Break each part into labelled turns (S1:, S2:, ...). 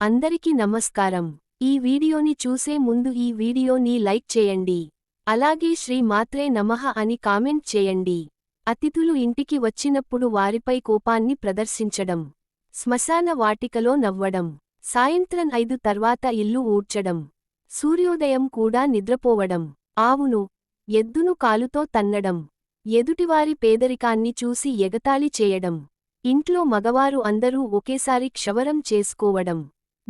S1: అందరికీ నమస్కారం. ఈ వీడియోని చూసే ముందు ఈ వీడియోని లైక్ చేయండి. అలాగే శ్రీ మాత్రే నమః అని కామెంట్ చేయండి. అతిథులు ఇంటికి వచ్చినప్పుడు వారిపై కోపాన్ని ప్రదర్శించడం శ్మశాన వాటికలో నవ్వడం సాయంత్రం ఐదు తర్వాత ఇల్లు ఊడ్చడం సూర్యోదయం కూడా నిద్రపోవడం ఆవును ఎద్దును కాలుతో తన్నడం ఎదుటివారి పేదరికాన్ని చూసి ఎగతాళి చేయడం ఇంట్లో మగవారు అందరూ ఒకేసారి క్షవరం చేసుకోవడం.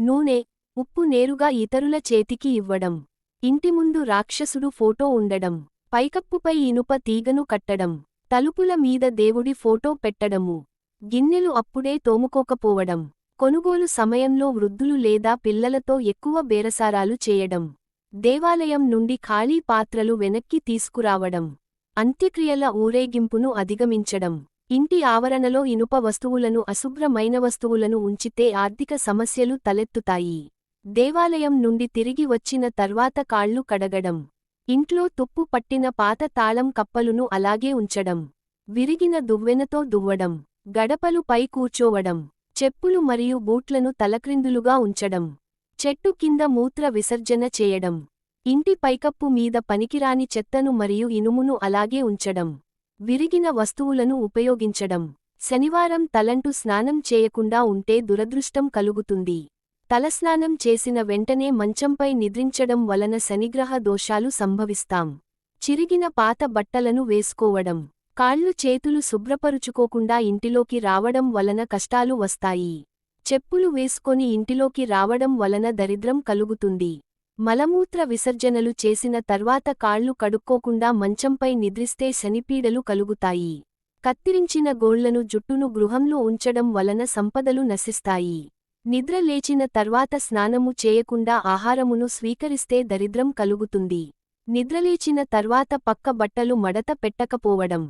S1: నూనె ఉప్పు నేరుగా ఇతరుల చేతికి ఇవ్వడం ఇంటి ముందు రాక్షసుడు ఫోటో ఉండడం పైకప్పుపై ఇనుప తీగను కట్టడం తలుపుల మీద దేవుడి ఫోటో పెట్టడము గిన్నెలు అప్పుడే తోముకోకపోవడం కొనుగోలు సమయంలో వృద్ధులు లేదా పిల్లలతో ఎక్కువ బేరసారాలు చేయడం దేవాలయం నుండి ఖాళీ పాత్రలు వెనక్కి తీసుకురావడం అంత్యక్రియల ఊరేగింపును అధిగమించడం. ఇంటి ఆవరణలో ఇనుప వస్తువులను అశుభ్రమైన వస్తువులను ఉంచితే ఆర్థిక సమస్యలు తలెత్తుతాయి. దేవాలయం నుండి తిరిగి వచ్చిన తర్వాత కాళ్ళు కడగడం ఇంట్లో తుప్పు పట్టిన పాత తాళం కప్పలును అలాగే ఉంచడం విరిగిన దువ్వెనతో దువ్వడం గడపలు పై కూర్చోవడం చెప్పులు మరియు బూట్లను తలక్రిందులుగా ఉంచడం చెట్టు కింద మూత్ర విసర్జన చేయడం ఇంటి పైకప్పు మీద పనికిరాని చెత్తను మరియు ఇనుమును అలాగే ఉంచడం. విరిగిన వస్తువులను ఉపయోగించడం. శనివారం తలంటు స్నానం చేయకుండా ఉంటే దురదృష్టం కలుగుతుంది. తలస్నానం చేసిన వెంటనే మంచంపై నిద్రించడం వలన శనిగ్రహ దోషాలు సంభవిస్తాం. చిరిగిన పాత బట్టలను వేసుకోవడం. కాళ్ళు చేతులు శుభ్రపరుచుకోకుండా ఇంటిలోకి రావడం వలన కష్టాలు వస్తాయి. చెప్పులు వేసుకొని ఇంటిలోకి రావడం వలన దరిద్రం కలుగుతుంది. మలమూత్ర విసర్జనలు చేసిన తర్వాత కాళ్ళు కడుక్కోకుండా మంచంపై నిద్రిస్తే శనిపీడలు కలుగుతాయి. కత్తిరించిన గోళ్ళను జుట్టును గృహంలో ఉంచడం వలన సంపదలు నశిస్తాయి. నిద్ర లేచిన తర్వాత స్నానము చేయకుండా ఆహారమును స్వీకరిస్తే దరిద్రం కలుగుతుంది. నిద్రలేచిన తర్వాత పక్క బట్టలు మడత పెట్టకపోవడం.